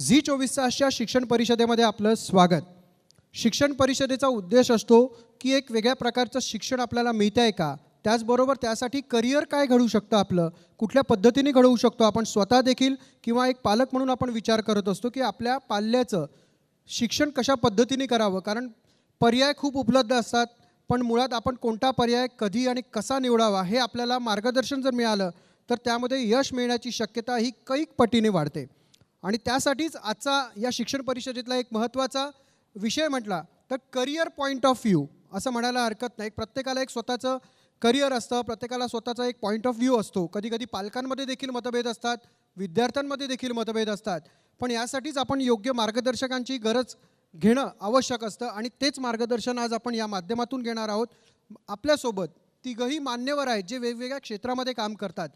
Zee चोवीस तासच्या शिक्षण परिषदेमध्ये आपलं स्वागत. शिक्षण परिषदेचा उद्देश असतो की एक वेगळ्या प्रकारचं शिक्षण आपल्याला मिळतं आहे का? त्याचबरोबर त्यासाठी करिअर काय घडवू शकतं आपलं? कुठल्या पद्धतीने घडवू शकतो? आपण स्वतः देखील किंवा एक पालक म्हणून आपण विचार करत असतो की आपल्या पाल्याचं शिक्षण कशा पद्धतीने करावं? कारण पर्याय खूप उपलब्ध असतात पण मुळात आपण कोणता पर्याय कधी आणि कसा निवडावा हे आपल्याला मार्गदर्शन जर मिळालं तर त्यामध्ये यश मिळण्याची शक्यता ही कैक पटीने वाढते. आणि त्यासाठीच आजचा या शिक्षण परिषदेतला एक महत्त्वाचा विषय म्हटला तर करिअर पॉईंट ऑफ व्ह्यू असं म्हणायला हरकत नाही. प्रत्येकाला एक स्वतःचं करिअर असतं प्रत्येकाला स्वतःचा एक पॉईंट ऑफ व्ह्यू असतो. कधी कधी पालकांमध्ये देखील मतभेद असतात विद्यार्थ्यांमध्ये देखील मतभेद असतात. पण यासाठीच आपण योग्य मार्गदर्शकांची गरज घेणं आवश्यक असतं आणि तेच मार्गदर्शन आज आपण या माध्यमातून घेणार आहोत. आपल्यासोबत तिघही मान्यवर आहेत जे वेगवेगळ्या क्षेत्रामध्ये काम करतात.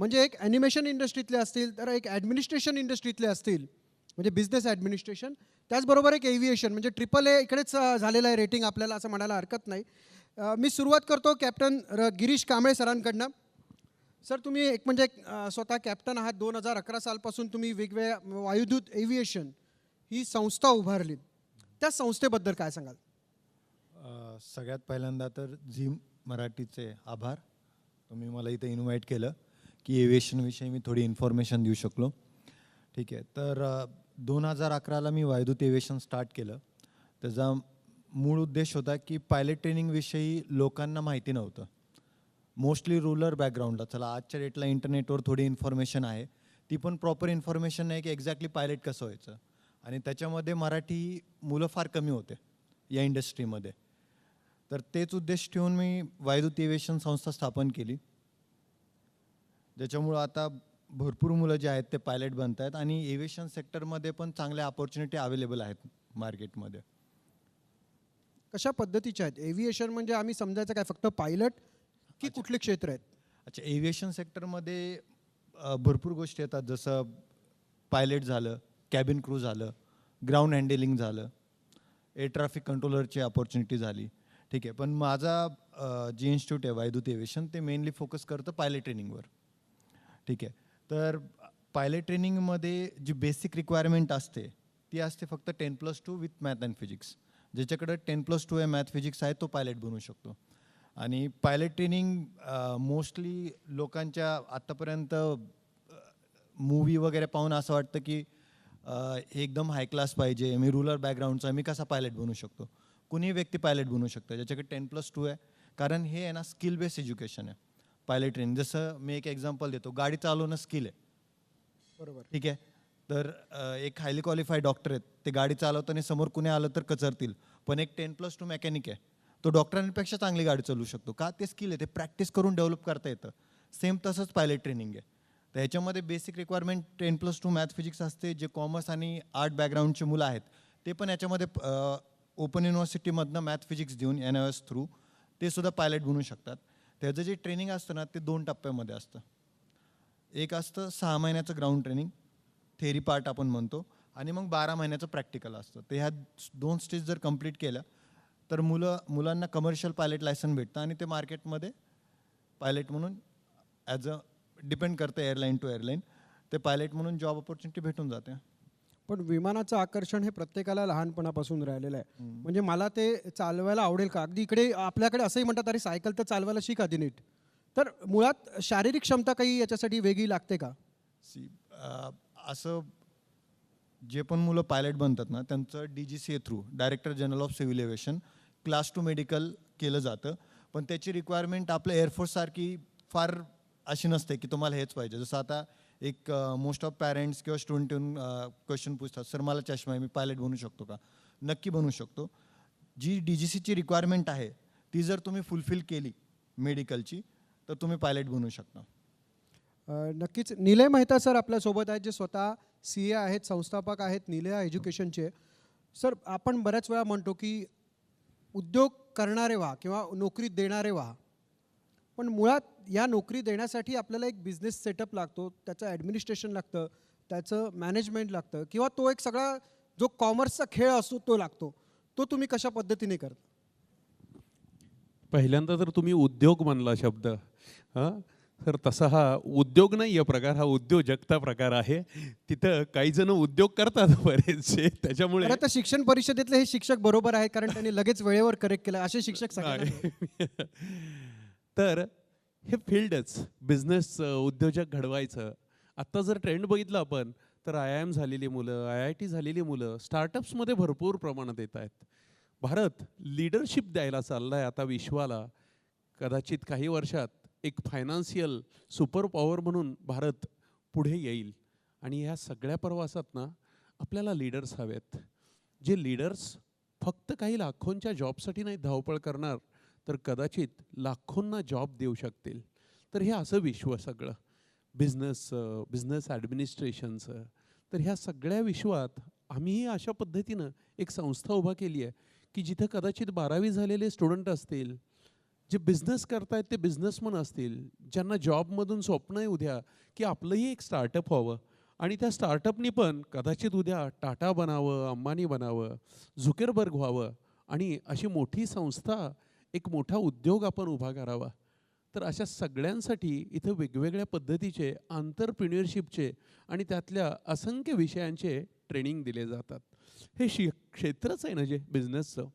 म्हणजे एक ॲनिमेशन इंडस्ट्रीतले असतील तर एक ॲडमिनिस्ट्रेशन इंडस्ट्रीतले असतील म्हणजे बिझनेस ॲडमिनिस्ट्रेशन त्याचबरोबर एक एव्हिएशन म्हणजे ट्रिपल ए इकडेच झालेलं आहे रेटिंग आपल्याला असं म्हणायला हरकत नाही. मी सुरुवात करतो कॅप्टन र गिरीश कांबळे सरांकडनं. सर तुम्ही एक म्हणजे स्वतः कॅप्टन आहात. दोन हजार अकरा सालपासून तुम्ही वेगवेगळ्या वायुदूत एव्हिएशन ही संस्था उभारली. त्या संस्थेबद्दल काय सांगाल? सगळ्यात पहिल्यांदा तर झी मराठीचे आभार. तुम्ही मला इथे इन्व्हाइट केलं. की एव्हिएशनविषयी मी थोडी इन्फॉर्मेशन देऊ शकलो. ठीक आहे. तर दोन हजार अकराला मी वायदूत एव्हिएशन स्टार्ट केलं. त्याचा मूळ उद्देश होता की पायलट ट्रेनिंगविषयी लोकांना माहिती नव्हतं. मोस्टली रुरल बॅकग्राऊंडला चला आजच्या डेटला इंटरनेटवर थोडी इन्फॉर्मेशन आहे. ती पण प्रॉपर इन्फॉर्मेशन नाही की एक्झॅक्टली पायलट कसं व्हायचं. आणि त्याच्यामध्ये मराठी मुलं फार कमी होते या इंडस्ट्रीमध्ये तर तेच उद्देश ठेवून मी वायदूत एव्हिएशन संस्था स्थापन केली. ज्याच्यामुळं आता भरपूर मुलं जे आहेत ते पायलट बनत आहेत आणि एव्हिएशन सेक्टरमध्ये पण चांगल्या ऑपॉर्च्युनिटी अवेलेबल आहेत मार्केटमध्ये कशा पद्धतीच्या आहेत? एव्हिएशन म्हणजे आम्ही समजायचं काय? फक्त पायलट की कुठले क्षेत्र आहेत? अच्छा एव्हिएशन सेक्टरमध्ये भरपूर गोष्टी येतात. जसं पायलट झालं कॅबिन क्रू झालं ग्राउंड हँडलिंग झालं एअर ट्रॅफिक कंट्रोलरची अपॉर्च्युनिटी झाली. ठीक आहे. पण माझा जे इन्स्टिट्यूट आहे वायदूत एव्हिएशन ते मेनली फोकस करतं पायलट ट्रेनिंगवर ठीक आहे. तर पायलट ट्रेनिंगमध्ये जी बेसिक रिक्वायरमेंट असते ती असते फक्त ten plus two with math and physics ज्याच्याकडे टेन प्लस टू आहे मॅथ फिजिक्स आहे तो पायलट बनू शकतो. आणि पायलट ट्रेनिंग मोस्टली लोकांच्या आत्तापर्यंत मूवी वगैरे पाहून असं वाटतं की एकदम हाय क्लास पाहिजे मी रुरल बॅकग्राऊंडचा मी कसा पायलट बनू शकतो? कुणी व्यक्ती पायलट बनू शकतं ज्याच्याकडे टेन प्लस टू आहे. कारण हे आहे ना स्किल बेस एज्युकेशन आहे. पायलट ट्रेनिंग जसं मी एक एक्झाम्पल देतो गाडी चालवणं स्किल आहे. बरोबर. ठीक आहे? तर अ, एक हायली क्वालिफाईड डॉक्टर आहेत. ते गाडी चालवताना समोर कुणी आलं तर कचरतील. पण एक टेन प्लस टू मेकॅनिक आहे. तो डॉक्टरांपेक्षा चांगली गाडी चालवू शकतो. का? ते स्किल आहे. ते प्रॅक्टिस करून डेव्हलप करता येतं. सेम तसंच पायलट ट्रेनिंग आहे. तर ह्याच्यामध्ये basic requirement ten plus two math physics असते. जे कॉमर्स आणि आर्ट बॅकग्राऊंडचे मुलं आहेत ते पण याच्यामध्ये ओपन युनिव्हर्सिटीमधनं मॅथ फिजिक्स देऊन एन एस थ्रू ते सुद्धा पायलट बनू शकतात. त्याचं जे ट्रेनिंग असतं ना ते दोन टप्प्यामध्ये असतं. एक असतं सहा महिन्याचं ग्राउंड ट्रेनिंग थेरी पार्ट आपण म्हणतो आणि मग बारा महिन्याचं प्रॅक्टिकल असतं. ते ह्या दोन स्टेज जर कंप्लीट केल्या तर मुलं मुलांना कमर्शियल पायलट लायसन भेटतं आणि ते मार्केटमध्ये पायलट म्हणून ॲज अ डिपेंड करतं एअरलाईन टू एअरलाईन ते पायलट म्हणून जॉब ऑपॉर्च्युनिटी भेटून जाते. पण विमानाचं आकर्षण हे प्रत्येकाला लहानपणापासून राहिलेलं आहे. म्हणजे मला ते चालवायला आवडेल का? अगदी इकडे आपल्याकडे असंही म्हणतात अरे सायकल तर चालवायला शिक आधी नीट. तर मुळात शारीरिक क्षमता काही याच्यासाठी वेगळी लागते का? सी असं जे पण मुलं पायलट बनतात ना त्यांचं D G C A through director general of civil aviation class two medical केलं जातं. पण त्याची रिक्वायरमेंट आपल्या एअरफोर्ससारखी फार अशी नसते की तुम्हाला हेच पाहिजे. जसं आता एक मोस्ट ऑफ पॅरेंट्स किंवा स्टुडंट येऊन क्वेश्चन पूछतात सर मला चष्मा आहे मी पायलट बनू शकतो का? नक्की बनू शकतो. जी डी जी सीची रिक्वायरमेंट आहे ती जर तुम्ही फुलफिल केली मेडिकलची तर तुम्ही पायलट बनू शकता. नक्कीच. निलय मेहता सर आपल्यासोबत आहेत जे स्वतः सी ए आहेत संस्थापक आहेत निलया एज्युकेशनचे सर आपण बऱ्याच वेळा म्हणतो की उद्योग करणारे व्हा किंवा नोकरी देणारे व्हा पण मुळात या नोकरी देण्यासाठी आपल्याला एक बिझनेस सेटअप लागतो त्याचं ॲडमिनिस्ट्रेशन लागतं त्याचं मॅनेजमेंट लागतं किंवा तो एक सगळा जो कॉमर्सचा खेळ असतो तो लागतो. तो तुम्ही कशा पद्धतीने करता? पहिल्यांदा तर तुम्ही उद्योग म्हणला शब्द हां तर तसा हा उद्योग नाही आहे प्रकार हा उद्योजकता प्रकार आहे. तिथं काही जण उद्योग करतात बरेचसे त्याच्यामुळे तर शिक्षण परिषदेतले हे शिक्षक बरोबर आहे कारण त्यांनी लगेच वेळेवर करेक्ट केलं. असे शिक्षक नाही. तर हे फील्डच बिझनेसचं उद्योजक घडवायचं. आत्ता जर ट्रेंड बघितलं आपण तर आय आय एम झालेली मुलं आय आय टी झालेली मुलं स्टार्टअप्समध्ये भरपूर प्रमाणात येत आहेत. भारत लिडरशिप द्यायला चालला आहे आता विश्वाला. कदाचित काही वर्षात एक फायनान्शियल सुपर पॉवर म्हणून भारत पुढे येईल. आणि ह्या सगळ्या प्रवासात ना आपल्याला लीडर्स हवेत. जे लीडर्स फक्त काही लाखोंच्या जॉबसाठी नाही धावपळ करणार तर कदाचित लाखोंना जॉब देऊ शकतील. तर हे असं विश्व सगळं. बिझनेस बिझनेस ॲडमिनिस्ट्रेशनचं तर ह्या सगळ्या विश्वात आम्हीही अशा पद्धतीनं एक संस्था उभा केली आहे की जिथं कदाचित बारावी झालेले स्टुडंट असतील जे बिझनेस करतायत ते बिझनेसमन असतील ज्यांना जॉबमधून स्वप्न आहे उद्या की आपलंही एक स्टार्टअप व्हावं आणि त्या स्टार्टअपनी पण कदाचित उद्या टाटा बनावं अंबानी बनावं झुकेरबर्ग व्हावं आणि अशी मोठी संस्था एक मोठा उद्योग आपण उभा करावा. तर अशा सगळ्यांसाठी इथं वेगवेगळ्या पद्धतीचे आंतरप्रिन्युअरशिपचे आणि त्यातल्या असंख्य विषयांचे ट्रेनिंग दिले जातात. हे शि क्षेत्रच आहे ना जे बिझनेसचं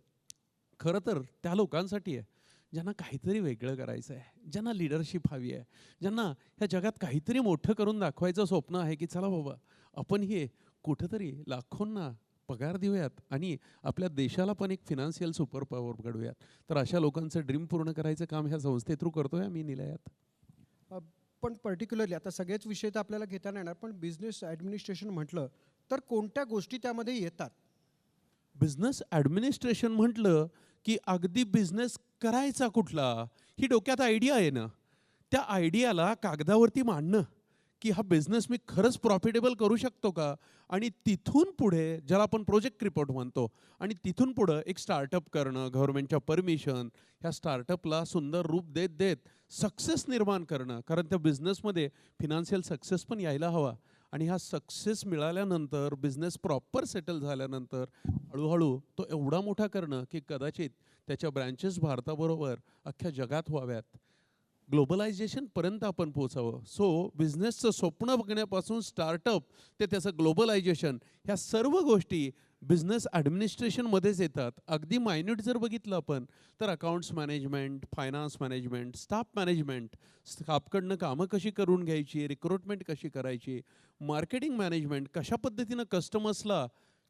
खरं तर त्या लोकांसाठी आहे ज्यांना काहीतरी वेगळं करायचं आहे ज्यांना लिडरशिप हवी आहे ज्यांना ह्या जगात काहीतरी मोठं करून दाखवायचं स्वप्न आहे की चला बाबा आपण हे कुठंतरी लाखोंना पगार देऊयात आणि आपल्या देशाला पण एक फिनान्शियल सुपर पॉवर घडवूयात. तर अशा लोकांचं ड्रीम पूर्ण करायचं काम ह्या संस्थे थ्रू करतोय आम्ही निलयात पण पर्टिक्युलरली आता सगळेच विषय तर आपल्याला घेता नाही येणार पण बिझनेस ॲडमिनिस्ट्रेशन म्हटलं तर कोणत्या गोष्टी त्यामध्ये येतात? बिझनेस ॲडमिनिस्ट्रेशन म्हटलं की अगदी बिझनेस करायचा कुठला ही डोक्यात आयडिया आहे ना. त्या आयडियाला कागदावरती मांडणं. की हा बिझनेस मी खरंच प्रॉफिटेबल करू शकतो का? आणि तिथून पुढे ज्याला आपण प्रोजेक्ट रिपोर्ट म्हणतो आणि तिथून पुढं एक स्टार्टअप करणं गव्हर्नमेंटच्या परमिशन ह्या स्टार्टअपला सुंदर रूप देत देत सक्सेस निर्माण करणं. कारण त्या बिझनेसमध्ये फिनान्शियल सक्सेस पण यायला हवा. आणि हा सक्सेस मिळाल्यानंतर बिझनेस प्रॉपर सेटल झाल्यानंतर हळूहळू तो एवढा मोठा करणं की कदाचित त्याच्या ब्रँचेस भारताबरोबर अख्ख्या जगात व्हाव्यात. ग्लोबलायझेशनपर्यंत आपण पोचावं सो बिझनेसचं स्वप्न बघण्यापासून स्टार्टअप ते त्याचं ग्लोबलायझेशन ह्या सर्व गोष्टी बिझनेस ॲडमिनिस्ट्रेशनमध्येच येतात. अगदी मायन्यूट जर बघितलं आपण तर accounts management finance management staff management स्टाफकडनं कामं कशी करून घ्यायची रिक्रुटमेंट कशी करायची मार्केटिंग मॅनेजमेंट कशा पद्धतीनं कस्टमर्सला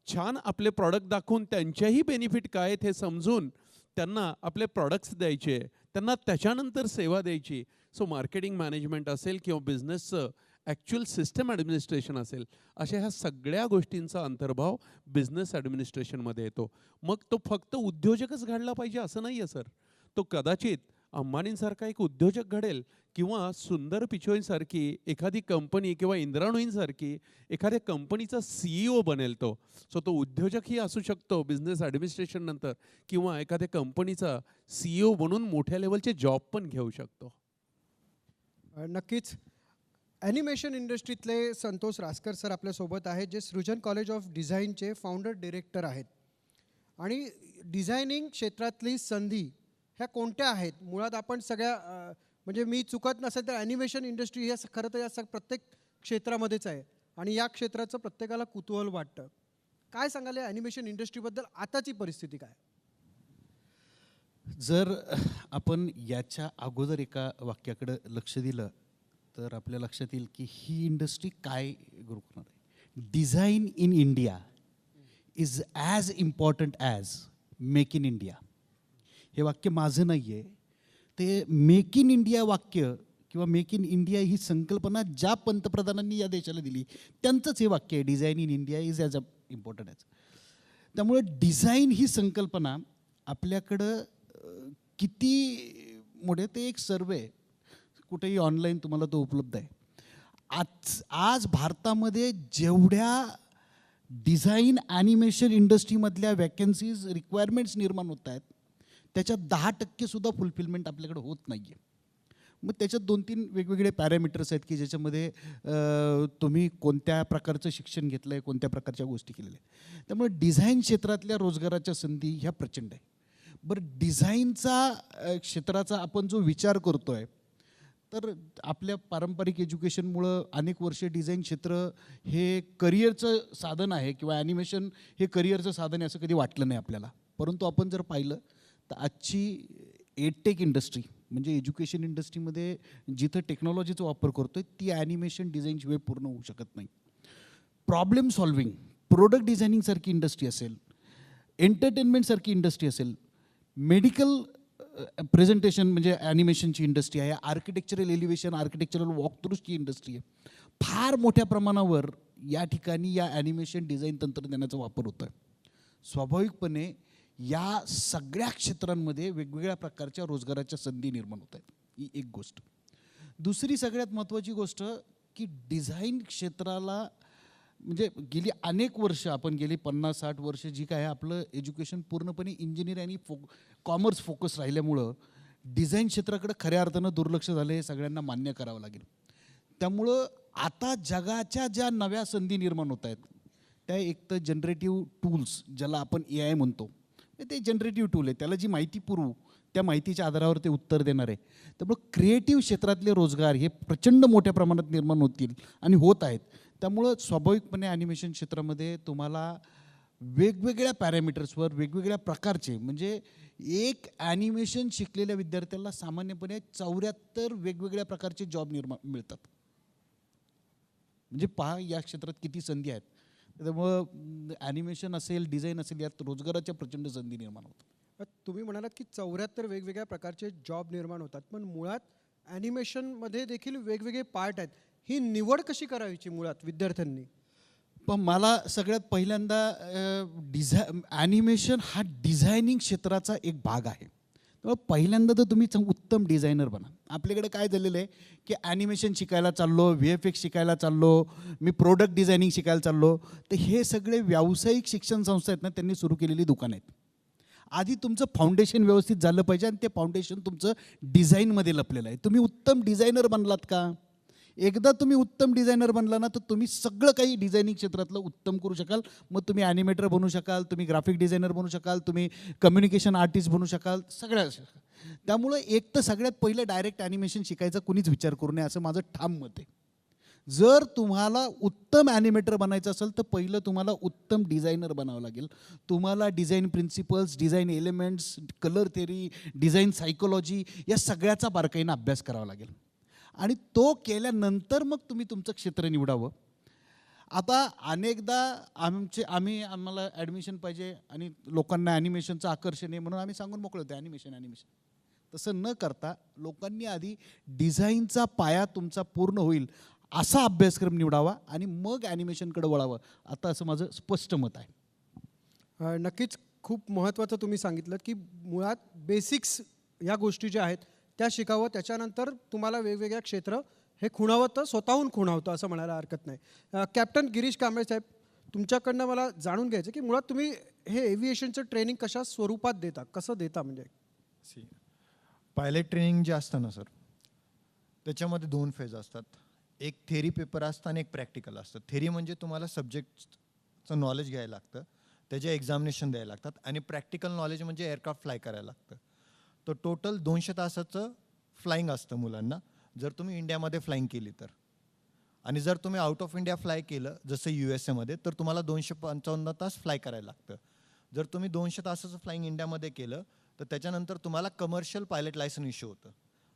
छान आपले प्रॉडक्ट दाखवून त्यांच्याही बेनिफिट काय आहेत हे समजून त्यांना आपले प्रॉडक्ट्स द्यायचे. त्यांना त्याच्यानंतर सेवा द्यायची. सो मार्केटिंग मॅनेजमेंट असेल किंवा बिझनेसचं ॲक्च्युअल सिस्टम ॲडमिनिस्ट्रेशन असेल अशा ह्या सगळ्या गोष्टींचा अंतर्भाव बिझनेस ॲडमिनिस्ट्रेशनमध्ये येतो. मग तो फक्त उद्योजकच घडला पाहिजे असं नाही आहे सर. तो कदाचित अंबानींसारखा एक उद्योजक घडेल किंवा सुंदर पिचोईंसारखी एखादी कंपनी किंवा इंद्राणूंसारखी एखाद्या कंपनीचा सीईओ बनेल तो. सो तो उद्योजकही असू शकतो बिझनेस ॲडमिनिस्ट्रेशन नंतर किंवा एखाद्या कंपनीचा सीईओ बनून मोठ्या लेवलचे जॉब पण घेऊ शकतो. नक्कीच. ॲनिमेशन इंडस्ट्रीतले संतोष रासकर सर आपल्यासोबत आहेत जे सृजन कॉलेज ऑफ डिझाईनचे फाउंडर डिरेक्टर आहेत. आणि डिझायनिंग क्षेत्रातली संधी ह्या कोणत्या आहेत? मुळात आपण सगळ्या म्हणजे मी चुकत नसेल तर ॲनिमेशन इंडस्ट्री हे खरं तर या स- प्रत्येक क्षेत्रामध्येच आहे. आणि या क्षेत्राचं प्रत्येकाला कुतूहल वाटतं. काय सांगाल या ॲनिमेशन इंडस्ट्रीबद्दल आताची परिस्थिती काय? जर आपण याच्या अगोदर एका वाक्याकडं लक्ष दिलं तर आपल्या लक्षात येईल की ही इंडस्ट्री काय ग्रो करणार आहे design in India is as important as make in India हे वाक्य माझं नाही आहे ते मेक इन इंडिया वाक्य किंवा मेक इन इंडिया ही संकल्पना ज्या पंतप्रधानांनी या देशाला दिली त्यांचंच हे वाक्य आहे design in India is as a important as त्यामुळे डिझाईन ही संकल्पना आपल्याकडं किती मोठे ते एक सर्वे कुठेही ऑनलाईन तुम्हाला तो उपलब्ध आहे. आज आज भारतामध्ये जेवढ्या डिझाईन ॲनिमेशन इंडस्ट्रीमधल्या वॅकन्सीज रिक्वायरमेंट्स निर्माण होत आहेत त्याच्यात दहा टक्केसुद्धा फुलफिलमेंट आपल्याकडे होत नाही आहे मग त्याच्यात दोन तीन वेगवेगळे पॅरामीटर्स आहेत की ज्याच्यामध्ये तुम्ही कोणत्या प्रकारचं शिक्षण घेतलं आहे कोणत्या प्रकारच्या गोष्टी केलेल्या आहेत. त्यामुळे डिझाईन क्षेत्रातल्या रोजगाराच्या संधी ह्या प्रचंड आहे बरं डिझाईनचा क्षेत्राचा आपण जो विचार करतो आहे तर आपल्या पारंपरिक एज्युकेशनमुळं अनेक वर्ष डिझाईन क्षेत्र हे करिअरचं साधन आहे किंवा ॲनिमेशन हे करिअरचं साधन आहे असं कधी वाटलं नाही आपल्याला. परंतु आपण जर पाहिलं तर आजची एडटेक इंडस्ट्री म्हणजे एज्युकेशन इंडस्ट्रीमध्ये जिथं टेक्नॉलॉजीचा वापर करतो आहे ती ॲनिमेशन डिझाईनशिवाय पूर्ण होऊ शकत नाही. प्रॉब्लेम सॉल्विंग प्रोडक्ट डिझायनिंगसारखी इंडस्ट्री असेल एंटरटेनमेंटसारखी इंडस्ट्री असेल मेडिकल प्रेझेंटेशन म्हणजे ॲनिमेशनची इंडस्ट्री आहे आर्किटेक्चरल एलिव्हेशन आर्किटेक्चरल वॉकथ्रूची इंडस्ट्री आहे. फार मोठ्या प्रमाणावर या ठिकाणी या ॲनिमेशन डिझाईन तंत्रज्ञानाचा वापर होतो आहे स्वाभाविकपणे या सगळ्या क्षेत्रांमध्ये वेगवेगळ्या प्रकारच्या रोजगाराच्या संधी निर्माण होत आहेत. ही एक गोष्ट. दुसरी सगळ्यात महत्त्वाची गोष्ट की डिझाईन क्षेत्राला म्हणजे गेली अनेक वर्ष आपण गेली पन्नास साठ वर्ष जी काय आपलं एज्युकेशन पूर्णपणे इंजिनिअर आणि फो कॉमर्स फोकस राहिल्यामुळं डिझाईन क्षेत्राकडे खऱ्या अर्थानं दुर्लक्ष झालं हे सगळ्यांना मान्य करावं लागेल. त्यामुळं आता जगाच्या ज्या नव्या संधी निर्माण होत आहेत त्या एक तर जनरेटिव्ह टूल्स ज्याला आपण ए आय म्हणतो. ते जनरेटिव्ह टूल आहे. त्याला जी माहिती पुरवू त्या माहितीच्या आधारावर ते उत्तर देणार आहे. त्यामुळं क्रिएटिव्ह क्षेत्रातले रोजगार हे प्रचंड मोठ्या प्रमाणात निर्माण होतील आणि होत आहेत. त्यामुळं स्वाभाविकपणे ॲनिमेशन क्षेत्रामध्ये तुम्हाला वेगवेगळ्या पॅरामीटर्सवर वेगवेगळ्या प्रकारचे म्हणजे एक ॲनिमेशन शिकलेल्या विद्यार्थ्याला सामान्यपणे चौऱ्याहत्तर वेगवेगळ्या प्रकारचे जॉब निर्माण मिळतात. म्हणजे पहा या क्षेत्रात किती संधी आहेत. त्यामुळं ॲनिमेशन असेल डिझाईन असेल यात रोजगाराच्या प्रचंड संधी निर्माण होतात. तुम्ही म्हणालात की चौऱ्याहत्तर वेगवेगळ्या प्रकारचे जॉब निर्माण होतात पण मुळात ॲनिमेशनमध्ये देखील वेगवेगळे पार्ट आहेत. ही निवड कशी करायची मुळात विद्यार्थ्यांनी? पण मला सगळ्यात पहिल्यांदा डिझाय ॲनिमेशन हा डिझायनिंग क्षेत्राचा एक भाग आहे. तेव्हा पहिल्यांदा तर तुम्ही उत्तम डिझायनर बना. आपल्याकडे काय झालेलं आहे की ॲनिमेशन शिकायला चाललो व्ही एफ एक्स शिकायला चाललो मी प्रोडक्ट डिझायनिंग शिकायला चाललो तर हे सगळे व्यावसायिक शिक्षण संस्था आहेत ना त्यांनी सुरू केलेली दुकानं आहेत. आधी तुमचं फाउंडेशन व्यवस्थित झालं पाहिजे आणि ते फाउंडेशन तुमचं डिझाईनमध्ये लपलेलं आहे. तुम्ही उत्तम डिझायनर बनलात का? एकदा तुम्ही उत्तम डिझायनर बनला ना तर तुम्ही सगळं काही डिझायनिंग क्षेत्रातलं उत्तम करू शकाल. मग तुम्ही ॲनिमेटर बनू शकाल तुम्ही ग्राफिक डिझायनर बनू शकाल तुम्ही कम्युनिकेशन आर्टिस्ट बनू शकाल सगळ्या त्यामुळं एक तर सगळ्यात पहिलं डायरेक्ट ॲनिमेशन शिकायचा कुणीच विचार करू नये असं माझं ठाम मत आहे. जर तुम्हाला उत्तम ॲनिमेटर बनायचं असेल तर पहिलं तुम्हाला उत्तम डिझायनर बनावं लागेल. तुम्हाला design principles design elements colour theory design psychology या सगळ्याचा बारकाईनं अभ्यास करावा लागेल. आणि तो केल्यानंतर मग तुम्ही तुमचं क्षेत्र निवडावं. आता अनेकदा आमचे आम्ही आम्हाला ॲडमिशन पाहिजे आणि लोकांना ॲनिमेशनचं आकर्षण आहे म्हणून आम्ही सांगून मोकळे होते ॲनिमेशन ॲनिमेशन तसं न करता लोकांनी आधी डिझाईनचा पाया तुमचा पूर्ण होईल असा अभ्यासक्रम निवडावा आणि मग ॲनिमेशनकडे वळावं. आता असं माझं स्पष्ट मत आहे. नक्कीच खूप महत्त्वाचं तुम्ही सांगितलं की मुळात बेसिक्स या गोष्टी ज्या आहेत त्या शिकावं. त्याच्यानंतर तुम्हाला वेगवेगळ्या क्षेत्र हे खुणावं तर स्वतःहून खुणावतं असं म्हणायला हरकत नाही. कॅप्टन गिरीश कांबळे साहेब तुमच्याकडनं मला जाणून घ्यायचं की मुळात तुम्ही हे एव्हिएशनचं ट्रेनिंग कशा स्वरूपात देता? कसं देता म्हणजे? सी पायलट ट्रेनिंग जे असतं ना सर त्याच्यामध्ये दोन फेज असतात. एक थेरी पेपर असतं आणि एक प्रॅक्टिकल असतं. थेरी म्हणजे तुम्हाला सब्जेक्टचं नॉलेज घ्यायला लागतं त्याचे एक्झामिनेशन द्यायला लागतात आणि प्रॅक्टिकल नॉलेज म्हणजे एअरक्राफ्ट फ्लाय करायला लागतं. तर टोटल दोनशे तासाचं फ्लाईंग असतं मुलांना. जर तुम्ही इंडियामध्ये फ्लाईंग केली तर. आणि जर तुम्ही आउट ऑफ इंडिया फ्लाय केलं जसं यू एस एमध्ये तर तुम्हाला दोनशे पंचावन्न तास फ्लाय करायला लागतं. जर तुम्ही दोनशे तासाचं फ्लाईंग इंडियामध्ये केलं तर त्याच्यानंतर तुम्हाला कमर्शियल पायलट लायसन इश्यू होतं.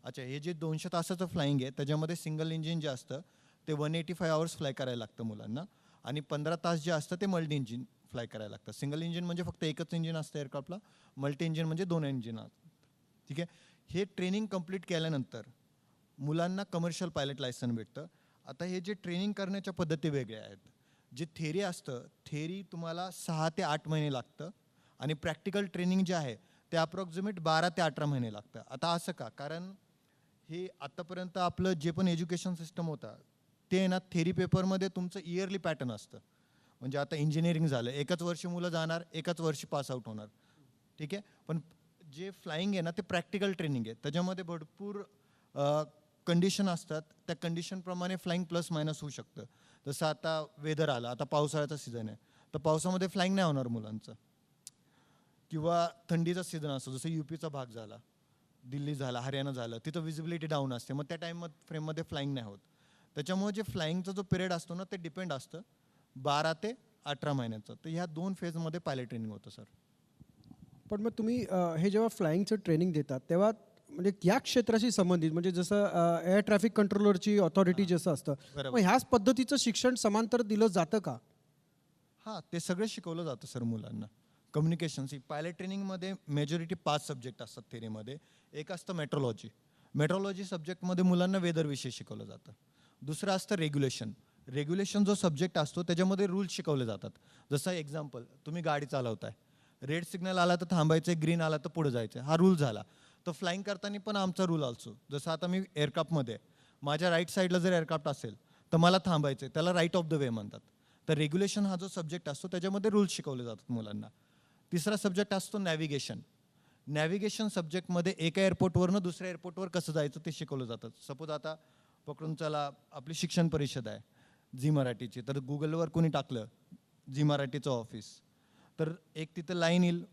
अच्छा हे जे दोनशे तासाचं फ्लाईंग आहे त्याच्यामध्ये सिंगल इंजिन जे असतं ते one eighty five hours fly करायला लागतं मुलांना. आणि पंधरा तास जे असतं ते मल्टी इंजिन फ्लाय करायला लागतं. सिंगल इंजिन म्हणजे फक्त एकच इंजिन असतं एअरक्राफ्टला मल्टी इंजिन म्हणजे दोन इंजिन असतात ठीक आहे? हे ट्रेनिंग कंप्लीट केल्यानंतर मुलांना कमर्शियल पायलट लायसन भेटतं. आता हे जे ट्रेनिंग करण्याच्या पद्धती वेगळ्या आहेत. जे थेरी असतं थेरी तुम्हाला सहा ते आठ महिने लागतं. आणि प्रॅक्टिकल ट्रेनिंग जे आहे ते अप्रॉक्झिमेट बारा ते अठरा महिने लागतं आता असं का? कारण हे आत्तापर्यंत आपलं जे पण एज्युकेशन सिस्टम होतं ते आहे ना थेरी पेपरमध्ये तुमचं इयरली पॅटर्न असतं. म्हणजे आता इंजिनिअरिंग झालं एकच वर्ष मुलं जाणार एकच वर्षी पासआउट होणार. ठीक आहे? पण जे फ्लाईंग आहे ना ते प्रॅक्टिकल ट्रेनिंग आहे. त्याच्यामध्ये भरपूर कंडिशन असतात. त्या कंडिशनप्रमाणे फ्लाईंग प्लस मायनस होऊ शकतं. जसं आता वेदर आलं आता पावसाळ्याचा सीझन आहे. तर पावसामध्ये फ्लाईंग नाही होणार मुलांचं. किंवा थंडीचा सीझन असतो जसं युपीचा भाग झाला दिल्ली झालं हरियाणा झालं तिथं विजिबिलिटी डाऊन असते. मग त्या टाईम फ्रेममध्ये फ्लाईंग नाही होत. त्याच्यामुळे जे फ्लाईंगचा जो पिरियड असतो ना ते डिपेंड असतं बारा ते अठरा महिन्याचं. तर ह्या दोन फेजमध्ये पायलट ट्रेनिंग होतं सर पण मग तुम्ही हे जेव्हा फ्लाईंगचं ट्रेनिंग देतात तेव्हा म्हणजे या क्षेत्राशी संबंधित म्हणजे जसं एअर ट्रॅफिक कंट्रोलरची ऑथॉरिटी जसं असतं. मग ह्याच पद्धतीचं शिक्षण समांतर दिलं जातं का? हां ते सगळं शिकवलं जातं सर मुलांना. कम्युनिकेशन सी पायलट ट्रेनिंगमध्ये मेजॉरिटी पाच सब्जेक्ट असतात थेरीमध्ये एक असतं मेट्रोलॉजी मेट्रोलॉजी सब्जेक्टमध्ये मुलांना वेदरविषयी शिकवलं जातं. दुसरं असतं रेग्युलेशन रेग्युलेशन जो सब्जेक्ट असतो त्याच्यामध्ये रूल्स शिकवले जातात. जसं एक्झाम्पल तुम्ही गाडी चालवताय. रेड सिग्नल आला तर थांबायचं ग्रीन आला तर पुढे जायचं हा रूल झाला. तर फ्लाईंग करताना पण आमचा रूल असतो जसं आता मी एअरक्राफ्टमध्ये माझ्या राईट साईडला जर एअरक्राफ्ट असेल तर मला थांबायचं आहे त्याला राईट ऑफ द वे म्हणतात. तर रेग्युलेशन हा जो सब्जेक्ट असतो त्याच्यामध्ये रूल्स शिकवले जातात मुलांना. तिसरा सब्जेक्ट असतो नॅव्हिगेशन नॅव्हिगेशन सब्जेक्टमध्ये एका एअरपोर्टवरनं दुसऱ्या एअरपोर्टवर कसं जायचं ते शिकवलं जातं. सपोज आता पकडून चला आपली शिक्षण परिषद आहे झी मराठीची. तर गुगलवर कोणी टाकलं झी मराठीचं ऑफिस तर एक तिथं लाईन येईल.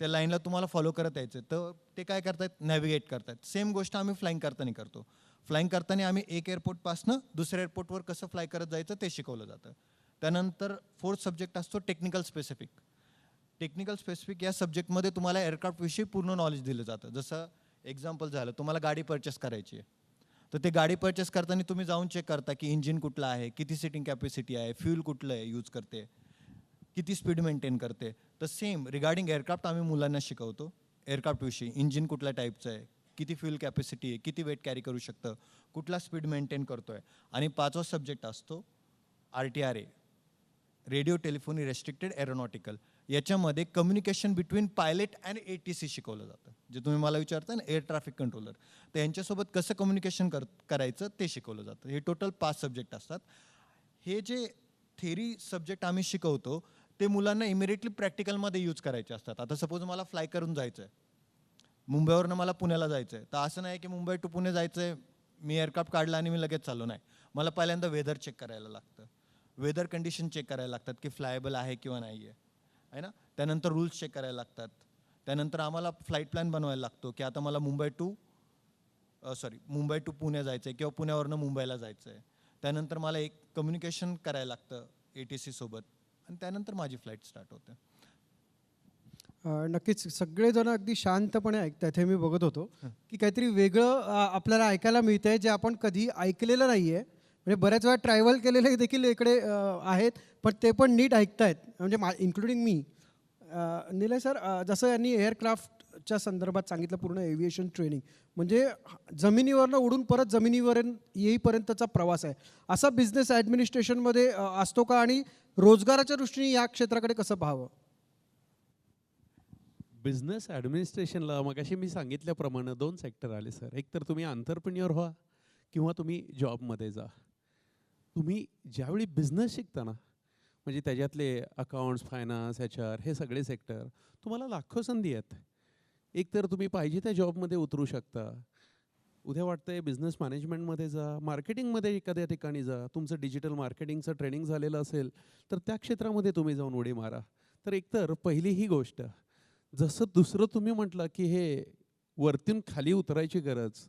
त्या लाईनला तुम्हाला फॉलो करत यायचं तर ते काय करतायत? नॅव्हिगेट करतायत. सेम गोष्ट आम्ही फ्लाईंग करताना करतो. फ्लाईंग करताना आम्ही एक एअरपोर्टपासनं दुसऱ्या एअरपोर्टवर कसं फ्लाय करत जायचं ते शिकवलं जातं. त्यानंतर फोर्थ सब्जेक्ट असतो टेक्निकल स्पेसिफिक टेक्निकल स्पेसिफिक या सब्जेक्टमध्ये तुम्हाला एअरक्राफ्टविषयी पूर्ण नॉलेज दिलं जातं. जसं एक्झाम्पल झालं तुम्हाला गाडी परचेस करायची आहे. तर ते गाडी परचेस करताना तुम्ही जाऊन चेक करता की इंजिन कुठलं आहे किती सिटिंग कॅपॅसिटी आहे फ्यूल कुठलं आहे यूज करते किती स्पीड मेंटेन करते. तर सेम रिगार्डिंग एअरक्राफ्ट आम्ही मुलांना शिकवतो. एअरक्राफ्टविषयी इंजिन कुठल्या टाईपचं आहे किती फ्यूल कॅपॅसिटी आहे किती वेट कॅरी करू शकतं कुठला स्पीड मेंटेन करतो आहे आणि पाचवा सब्जेक्ट असतो R T R A radio telephony restricted aeronautical याच्यामध्ये communication between pilot and A T C शिकवलं जातं. जे तुम्ही मला विचारता ना एअर ट्रॅफिक कंट्रोलर तर यांच्यासोबत कसं कम्युनिकेशन कर करायचं ते शिकवलं जातं. हे टोटल पाच सब्जेक्ट असतात. हे जे थेरी सब्जेक्ट आम्ही शिकवतो ते मुलांना इमिडिएटली प्रॅक्टिकलमध्ये यूज करायचे असतात. आता सपोज मला फ्लाय करून जायचं आहे मुंबईवरनं मला पुण्याला जायचं आहे तर असं नाही की मुंबई टू पुणे जायचं आहे मी एअरक्राफ्ट काढला आणि मी लगेच चाललो. नाही. मला पहिल्यांदा वेदर चेक करायला लागतं. वेदर कंडिशन चेक करायला लागतात की फ्लायबल आहे किंवा नाही आहे आहे ना? त्यानंतर रूल्स चेक करायला लागतात. त्यानंतर आम्हाला फ्लाईट प्लॅन बनवायला लागतो की आता मला Mumbai to sorry Mumbai to Pune जायचं आहे किंवा पुण्यावरनं मुंबईला जायचं आहे त्यानंतर मला एक कम्युनिकेशन करायला लागतं ए टी सी सोबत. आणि त्यानंतर माझी फ्लाईट स्टार्ट होते. नक्कीच सगळेजण अगदी शांतपणे ऐकतायत हे मी बघत होतो की काहीतरी वेगळं आपल्याला ऐकायला मिळतंय जे आपण कधी ऐकलेलं नाही आहे म्हणजे बऱ्याच वेळा ट्रॅव्हल केलेले देखील इकडे आहेत पण ते पण नीट ऐकतायत. म्हणजे मा इन्क्लुडिंग मी. निलय सर जसं यांनी एअरक्राफ्टच्या संदर्भात सांगितलं पूर्ण एव्हिएशन ट्रेनिंग. म्हणजे जमिनीवरनं उडून परत जमिनीवर येईपर्यंतचा प्रवास आहे. असा बिझनेस ॲडमिनिस्ट्रेशनमध्ये असतो का? आणि रोजगाराच्या दृष्टीने या क्षेत्राकडे कसं पाहावं? बिझनेस ॲडमिनिस्ट्रेशनला मग अशी मी सांगितल्याप्रमाणे दोन सेक्टर आले सर. एक तर तुम्ही आंतरप्रिन्युअर व्हा किंवा तुम्ही जॉबमध्ये जा. तुम्ही ज्यावेळी बिझनेस शिकता ना म्हणजे त्याच्यातले अकाउंट्स फायनान्स एच आर हे सगळे सेक्टर तुम्हाला लाखो संधी आहेत. एक तर तुम्ही पाहिजे त्या जॉबमध्ये उतरू शकता. उद्या वाटतंय बिझनेस मॅनेजमेंटमध्ये जा मार्केटिंगमध्ये एखाद्या ठिकाणी जा तुमचं डिजिटल मार्केटिंगचं ट्रेनिंग झालेलं असेल तर त्या क्षेत्रामध्ये तुम्ही जाऊन उडी मारा. तर एकतर पहिली ही गोष्ट जसं दुसरं तुम्ही म्हटलं की हे वरतून खाली उतरायची गरज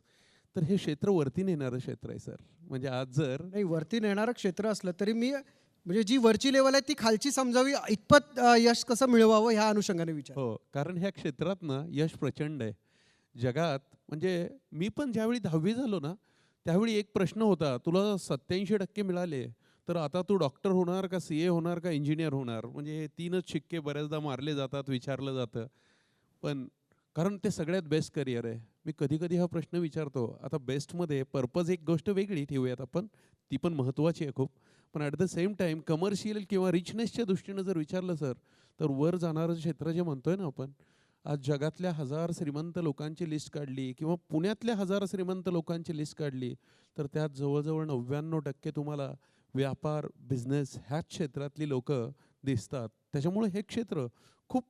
तर हे क्षेत्र वरती नेणारं क्षेत्र आहे सर. म्हणजे आज जर नाही वरती नेणारं क्षेत्र असलं तरी मी म्हणजे जी वरची लेवल आहे ती खालची समजावी इतपत यश कसं मिळवावं ह्या अनुषंगाने विचार. हो कारण ह्या क्षेत्रात ना यश प्रचंड आहे. जगात म्हणजे मी पण ज्यावेळी दहावी झालो ना त्यावेळी एक प्रश्न होता तुला सत्याऐंशी टक्के मिळाले तर आता तू डॉक्टर होणार का सी ए होणार का इंजिनियर होणार? म्हणजे हे तीनच शिक्के बऱ्याचदा मारले जातात विचारलं जातं. पण कारण ते सगळ्यात बेस्ट करिअर आहे. मी कधी कधी हा प्रश्न विचारतो आता बेस्टमध्ये पर्पज एक गोष्ट वेगळी ठेवूयात आपण ती पण महत्त्वाची आहे खूप. पण at the same time commercial किंवा रिचनेसच्या दृष्टीनं जर विचारलं सर तर वर जाणारं क्षेत्र जे म्हणतोय ना आपण आज जगातल्या हजार श्रीमंत लोकांची लिस्ट काढली किंवा पुण्यातल्या हजार श्रीमंत लोकांची लिस्ट काढली तर त्यात जवळजवळ नव्याण्णव टक्के तुम्हाला व्यापार बिझनेस ह्याच क्षेत्रातली लोक दिसतात. त्याच्यामुळे हे क्षेत्र खूप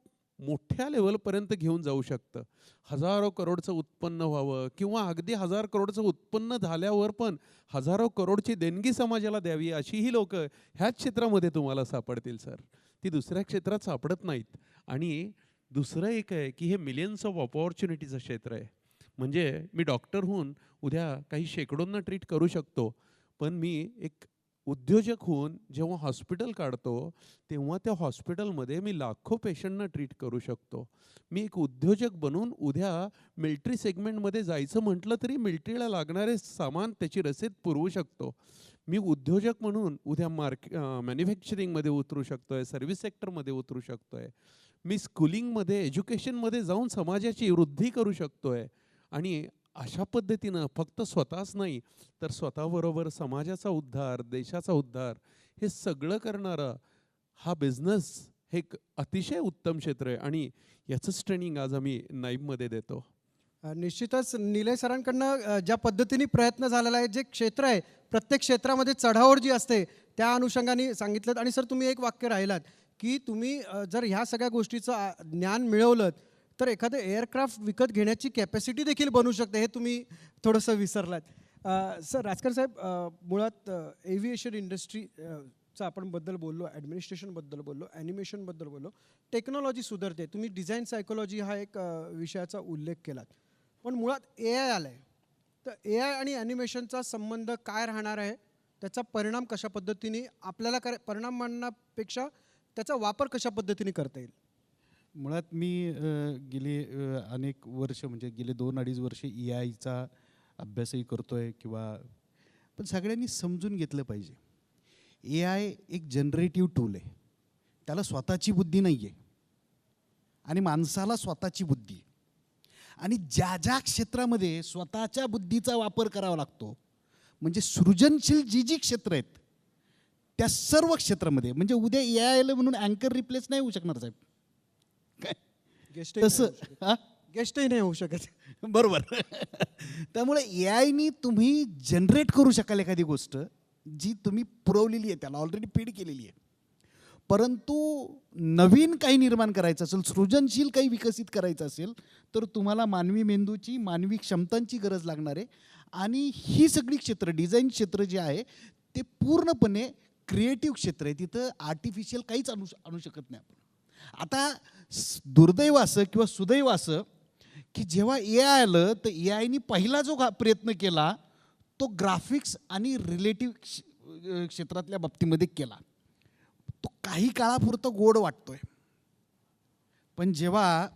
मोठ्या लेवलपर्यंत घेऊन जाऊ शकतं. हजारो करोडचं उत्पन्न व्हावं किंवा अगदी हजार करोडचं उत्पन्न झाल्यावर पण हजारो करोडची देणगी समाजाला द्यावी अशीही लोक ह्याच क्षेत्रामध्ये तुम्हाला सापडतील सर. ती दुसऱ्या क्षेत्रात सापडत नाहीत. आणि दुसरं एक आहे की हे मिलियन्स ऑफ ऑपॉर्च्युनिटीचं क्षेत्र आहे. म्हणजे मी डॉक्टर होऊन उद्या काही शेकडोंना ट्रीट करू शकतो. पण मी एक उद्योजक होऊन जेव्हा हॉस्पिटल काढतो तेव्हा त्या हॉस्पिटलमध्ये मी लाखो पेशंटना ट्रीट करू शकतो. मी एक उद्योजक बनून उद्या मिल्ट्री सेगमेंटमध्ये जायचं म्हटलं तरी मिल्ट्रीला लागणारे सामान त्याची रसीद पुरवू शकतो. मी उद्योजक म्हणून उद्या मार्क मॅन्युफॅक्चरिंगमध्ये उतरू शकतो आहे सर्व्हिस सेक्टरमध्ये उतरू शकतो आहे मी स्कूलिंगमध्ये एज्युकेशनमध्ये जाऊन समाजाची वृद्धी करू शकतो आहे आणि अशा पद्धतीनं फक्त स्वतःच नाही तर स्वतःबरोबर समाजाचा उद्धार देशाचा उद्धार हे सगळं करणारा हा बिझनेस हे एक अतिशय उत्तम क्षेत्र आहे आणि याचंच ट्रेनिंग आज आम्ही नाईबमध्ये देतो. निश्चितच निलय सरांकडनं ज्या पद्धतीने प्रयत्न झालेला आहे जे क्षेत्र आहे प्रत्येक क्षेत्रामध्ये चढाओढ जी असते त्या अनुषंगाने सांगितलं आणि सर तुम्ही एक वाक्य राहिलात की तुम्ही जर ह्या सगळ्या गोष्टीचं ज्ञान मिळवलं तर एखादं एअरक्राफ्ट विकत घेण्याची कॅपॅसिटी देखील बनू शकते हे तुम्ही थोडंसं विसरलात. सर राजकर साहेब मुळात एव्हिएशन इंडस्ट्री चा आपण बद्दल बोललो ॲडमिनिस्ट्रेशनबद्दल बोललो ॲनिमेशनबद्दल बोललो टेक्नॉलॉजी सुधारते. तुम्ही डिझाईन सायकोलॉजी हा एक विषयाचा उल्लेख केलात. पण मुळात ए आय आलं आहे तर ए आय आणि ॲनिमेशनचा संबंध काय राहणार आहे? त्याचा परिणाम कशा पद्धतीने आपल्याला कर परिणाम म्हणण्यापेक्षा त्याचा वापर कशा पद्धतीने करता येईल? मुळात मी गेले अनेक वर्ष म्हणजे गेले दोन अडीच वर्ष ई आयचा अभ्यासही करतो आहे किंवा पण सगळ्यांनी समजून घेतलं पाहिजे. ए आय एक जनरेटिव्ह टूल आहे. त्याला स्वतःची बुद्धी नाही आहे आणि माणसाला स्वतःची बुद्धी. आणि ज्या ज्या क्षेत्रामध्ये स्वतःच्या बुद्धीचा वापर करावा लागतो म्हणजे सृजनशील जी जी क्षेत्र आहेत त्या सर्व क्षेत्रामध्ये म्हणजे उद्या ए आयला म्हणून अँकर रिप्लेस नाही होऊ शकणार साहेब. गेस्ट तसं हा? गेस्टही नाही होऊ शकत. बरोबर. त्यामुळे ए आयनी तुम्ही जनरेट करू शकाल एखादी गोष्ट जी तुम्ही पुरवलेली आहे त्याला ऑलरेडी फीड केलेली आहे. परंतु नवीन काही निर्माण करायचं असेल सृजनशील काही विकसित करायचं असेल तर तुम्हाला मानवी मेंदूची मानवी क्षमतांची गरज लागणार आहे. आणि ही सगळी क्षेत्र डिझाईन क्षेत्र जे आहे ते पूर्णपणे क्रिएटिव्ह क्षेत्र आहे. तिथं आर्टिफिशियल काहीच आणू आणू शकत नाही आपण. आता दुर्दैव असं किंवा सुदैव असं की जेव्हा ए आय आलं तर ए आयनी पहिला जो प्रयत्न केला तो ग्राफिक्स आणि रिलेटिव्ह क्षेत्रातल्या बाबतीमध्ये केला. तो काही काळापुरतं गोड वाटतोय. पण जेव्हा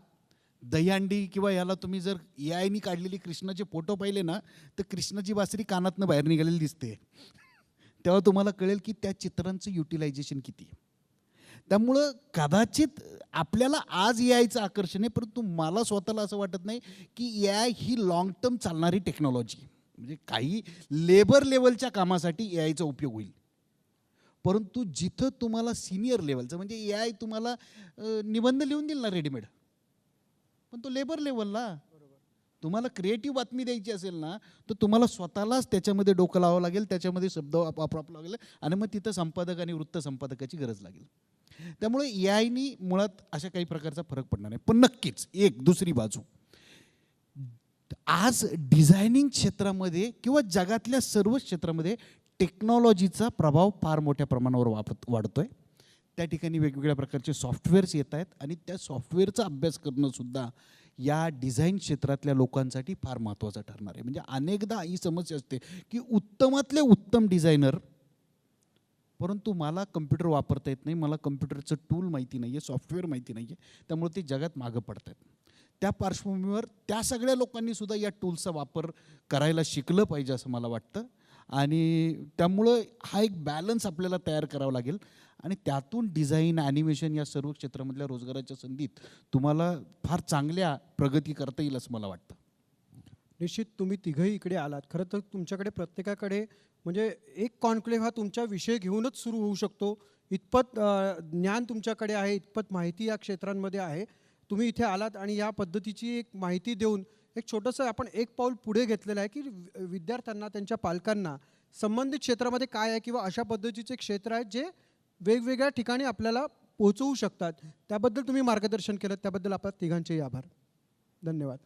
दहीहंडी किंवा याला तुम्ही जर ए आयनी काढलेली कृष्णाचे फोटो पाहिले ना तर कृष्णाची बासरी कानातनं बाहेर निघालेली दिसते. तेव्हा तुम्हाला कळेल की त्या चित्रांचं युटिलायझेशन किती आहे. त्यामुळं कदाचित आपल्याला आज ए आकर्षण आहे परंतु मला स्वतःला असं वाटत नाही की ए आय ही लाँग टर्म चालणारी टेक्नॉलॉजी म्हणजे काही लेबर लेवलच्या कामासाठी ए आयचा उपयोग होईल. परंतु जिथं तुम्हाला सिनियर लेवलचं म्हणजे ए आय तुम्हाला निबंध लिहून देईल ना रेडीमेड पण तो लेबर लेवलला तुम्हाला क्रिएटिव्ह बातमी द्यायची असेल ना तर तुम्हाला स्वतःलाच त्याच्यामध्ये डोकं लावावं लागेल त्याच्यामध्ये शब्द वापरावं लागेल आणि मग तिथं संपादक आणि वृत्त संपादकाची गरज लागेल. त्यामुळे ए आयनी मुळात अशा काही प्रकारचा फरक पडणार नाही. पण नक्कीच एक दुसरी बाजू. आज डिझायनिंग क्षेत्रामध्ये किंवा जगातल्या सर्वच क्षेत्रामध्ये टेक्नॉलॉजीचा प्रभाव फार मोठ्या प्रमाणावर वापरत वाढतोय. त्या ठिकाणी वेगवेगळ्या प्रकारचे सॉफ्टवेअर्स येत आहेत आणि त्या सॉफ्टवेअरचा अभ्यास करणं सुद्धा या डिझाईन क्षेत्रातल्या लोकांसाठी फार महत्त्वाचं ठरणार आहे. म्हणजे अनेकदा ही समस्या असते की उत्तमातले उत्तम डिझायनर परंतु मला कम्प्युटर वापरता येत नाही मला कम्प्युटरचं टूल माहिती नाही आहे सॉफ्टवेअर माहिती नाही आहे त्यामुळे ते जगात मागं पडत आहेत त्या पार्श्वभूमीवर त्या सगळ्या लोकांनी सुद्धा या टूल्सचा वापर करायला शिकलं पाहिजे असं मला वाटतं. आणि त्यामुळं हा एक बॅलन्स आपल्याला तयार करावा लागेल. आणि त्यातून डिझाईन ॲनिमेशन या सर्व क्षेत्रामधल्या रोजगाराच्या संधीत तुम्हाला फार चांगल्या प्रगती करता येईल असं मला वाटतं. निश्चित तुम्ही तिघही इकडे आलात. खरं तर तुमच्याकडे प्रत्येकाकडे म्हणजे एक कॉन्क्लेव्ह हा तुमच्या विषय घेऊनच सुरू होऊ शकतो. इतपत ज्ञान तुमच्याकडे आहे इतपत माहिती या क्षेत्रांमध्ये आहे. तुम्ही इथे आलात आणि या पद्धतीची एक माहिती देऊन एक छोटंसं आपण एक पाऊल पुढे घेतलेलं आहे की वि- विद्यार्थ्यांना त्यांच्या पालकांना संबंधित क्षेत्रामध्ये काय आहे किंवा अशा पद्धतीचे क्षेत्र आहेत जे वेगवेगळ्या ठिकाणी आपल्याला पोहोचवू शकतात. त्याबद्दल तुम्ही मार्गदर्शन केलं. त्याबद्दल आपल्या तिघांचेही आभार. धन्यवाद.